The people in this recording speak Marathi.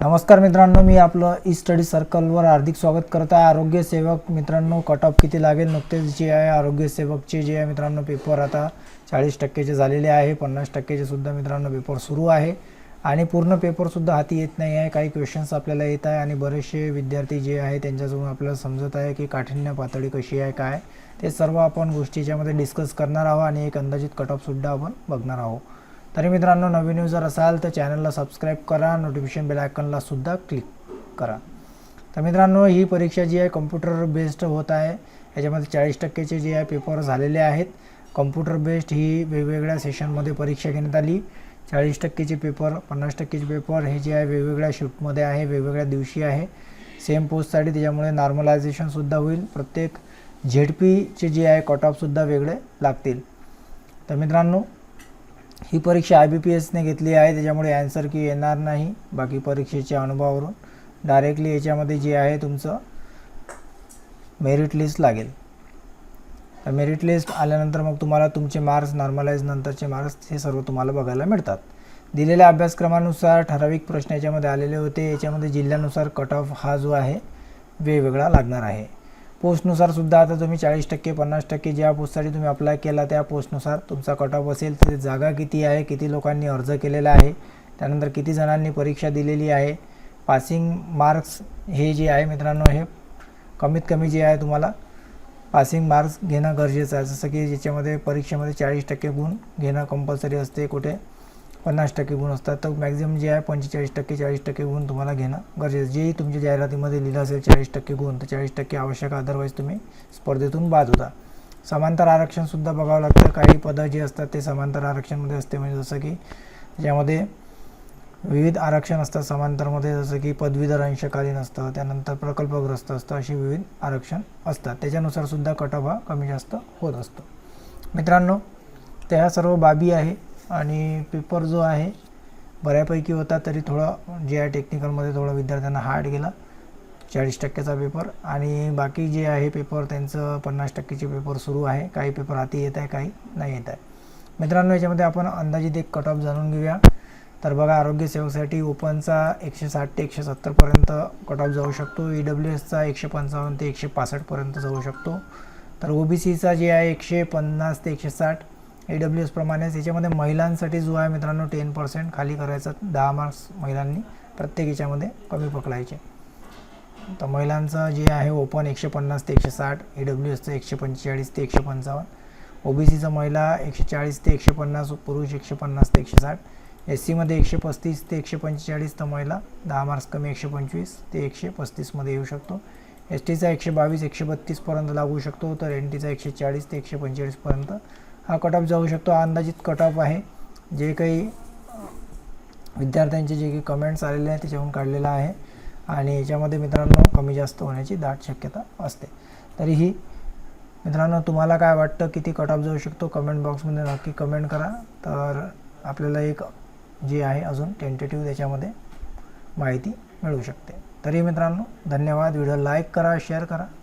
नमस्कार मित्रांनो मी आपलं ई स्टडी सर्कलवर हार्दिक स्वागत करत आहे. आरोग्य सेवक मित्रांनो कट ऑफ किती लागेल? नुकतेच जे आहे आरोग्य सेवकचे जे आहे मित्रांनो पेपर आता चाळीस टक्केचे झालेले आहे. पन्नास टक्केचे सुद्धा मित्रांनो पेपर सुरू आहे. आणि पूर्ण पेपरसुद्धा हाती येत नाही आहे. काही क्वेश्चन्स आपल्याला येत आहे आणि बरेचसे विद्यार्थी जे आहे त्यांच्याजवळ आपल्याला समजत आहे की काठिण्य पातळी कशी आहे काय ते सर्व आपण गोष्टीच्यामध्ये डिस्कस करणार आहोत आणि एक अंदाजित कट ऑफसुद्धा आपण बघणार आहोत. तरी मित्रांनो नवीन न्यूज जर असाल तर चॅनलला सबस्क्राईब करा. नोटिफिकेशन बेल आयकनला सुद्धा क्लिक करा. तर मित्रांनो ही परीक्षा जी आहे कम्प्युटर बेस्ड होत आहे. याच्यामध्ये चाळीस टक्केचे जे आहे पेपर झालेले आहेत. कम्प्युटर बेस्ड ही वेगवेगळ्या सेशनमध्ये परीक्षा घेण्यात आली. चाळीस टक्केचे पेपर पन्नास टक्केचे पेपर हे जे आहे वेगवेगळ्या शिफ्टमध्ये आहे वेगवेगळ्या दिवशी आहे. सेम पोस्टसाठी त्याच्यामुळे नॉर्मलायझेशनसुद्धा होईल. प्रत्येक झेड पीचे जे आहे कट ऑफसुद्धा वेगळे लागतील. तर मित्रांनो ही परीक्षा आय बी पी एसने घेतली आहे त्याच्यामुळे ॲन्सर की येणार नाही. बाकी परीक्षेच्या अनुभवावरून डायरेक्टली याच्यामध्ये जे आहे तुमचं मेरिट लिस्ट लागेल. तर मेरिट लिस्ट आल्यानंतर मग तुम्हाला तुमचे मार्क्स नॉर्मलाइज नंतरचे मार्क्स हे सर्व तुम्हाला बघायला मिळतात. दिलेल्या अभ्यासक्रमानुसार ठराविक प्रश्न याच्यामध्ये आलेले होते. याच्यामध्ये जिल्ह्यानुसार कट ऑफ हा जो आहे वेगवेगळा लागणार आहे. पोस्टनुसार सुद्धा आता तुम्ही चाळीस टक्के पन्नास टक्के ज्या पोस्टसाठी तुम्ही अप्लाय केला त्या पोस्टनुसार तुमचा कट ऑफ असेल तर जागा किती आहे किती लोकांनी अर्ज केलेला आहे त्यानंतर किती जणांनी परीक्षा दिलेली आहे पासिंग मार्क्स हे जे आहे मित्रांनो हे कमीत कमी जे आहे तुम्हाला पासिंग मार्क्स घेणं गरजेचं आहे. जसं की ज्याच्यामध्ये परीक्षेमध्ये चाळीस टक्के गुण घेणं कंपल्सरी असते कुठे पन्नास टक्के गुण असतात. तर मॅक्झिमम जे आहे पंचेचाळीस टक्के चाळीस टक्के गुण तुम्हाला घेणं गरजेचं जेही तुमच्या जाहिरातीमध्ये लिहिलं असेल चाळीस टक्के गुण तर चाळीस टक्के आवश्यक अदरवाईज तुम्ही स्पर्धेतून बाद होता. समांतर आरक्षणसुद्धा बघावं लागतं. काही पदं जे असतात ते समांतर आरक्षणमध्ये असते. म्हणजे जसं की ज्यामध्ये विविध आरक्षण असतात समांतरमध्ये जसं की पदवीधर अंशकालीन असतं त्यानंतर प्रकल्पग्रस्त असतं अशी विविध आरक्षण असतात. त्याच्यानुसारसुद्धा सुद्धा हा कमी जास्त होत असतो. मित्रांनो त्या सर्व बाबी आहे. आणि पेपर जो आहे बऱ्यापैकी होता तरी थोडा जे आहे टेक्निकलमध्ये थोडं विद्यार्थ्यांना हार्ड गेला. चाळीस टक्क्याचा पेपर आणि बाकी जे आहे पेपर त्यांचं पन्नास टक्केचे पेपर सुरू आहे. काही पेपर हाती येत आहे काही नाही येत आहे. मित्रांनो याच्यामध्ये आपण अंदाजित एक कट ऑफ जाणून घेऊया. तर बघा आरोग्य सेवेसाठी ओपनचा एकशे साठ ते एकशे सत्तरपर्यंत कट ऑफ जाऊ शकतो. ई डब्ल्यू एसचा एकशे पंचावन्न ते एकशे पासष्टपर्यंत जाऊ शकतो. तर ओ बी सीचा जे आहे एकशे पन्नास ते एकशे साठ. ए डब्ल्यू एसप्रमाणेच याच्यामध्ये महिलांसाठी जो आहे मित्रांनो टेन पर्सेंट खाली करायचा दहा मार्क्स महिलांनी प्रत्येक याच्यामध्ये कमी पकडायचे. तर महिलांचं जे आहे ओपन एकशे पन्नास ते एकशे साठ ए डब्ल्यू एसचं एकशे पंचेचाळीस ते एकशे पंचावन्न ओ बी सीचं महिला एकशे चाळीस ते एकशे पन्नास पुरुष एकशे पन्नास ते एकशे साठ एस सीमध्ये एकशे पस्तीस ते एकशे पंचेचाळीस तर महिला दहा मार्क्स कमी एकशे पंचवीस ते एकशे पस्तीसमध्ये येऊ शकतो. एस टीचा एकशे बावीस एकशे बत्तीसपर्यंत लागू शकतो तर एन टीचा एकशे चाळीस ते एकशे पंचेचाळीसपर्यंत हा कट ऑफ जाऊ शकतो. हा अंदाजित कट ऑफ आहे. जे काही विद्यार्थ्यांचे जे काही कमेंट्स आलेले आहेत त्याच्याहून काढलेला आहे. आणि याच्यामध्ये मित्रांनो कमी जास्त होण्याची दाट शक्यता असते. तरीही मित्रांनो तुम्हाला काय वाटतं? किती कट ऑफ जाऊ शकतो? कमेंट बॉक्समध्ये नक्की कमेंट करा. तर आपल्याला एक जे आहे अजून टेंटेटिव्ह त्याच्यामध्ये माहिती मिळू शकते. तरी मित्रांनो धन्यवाद. व्हिडिओ लाईक करा शेअर करा.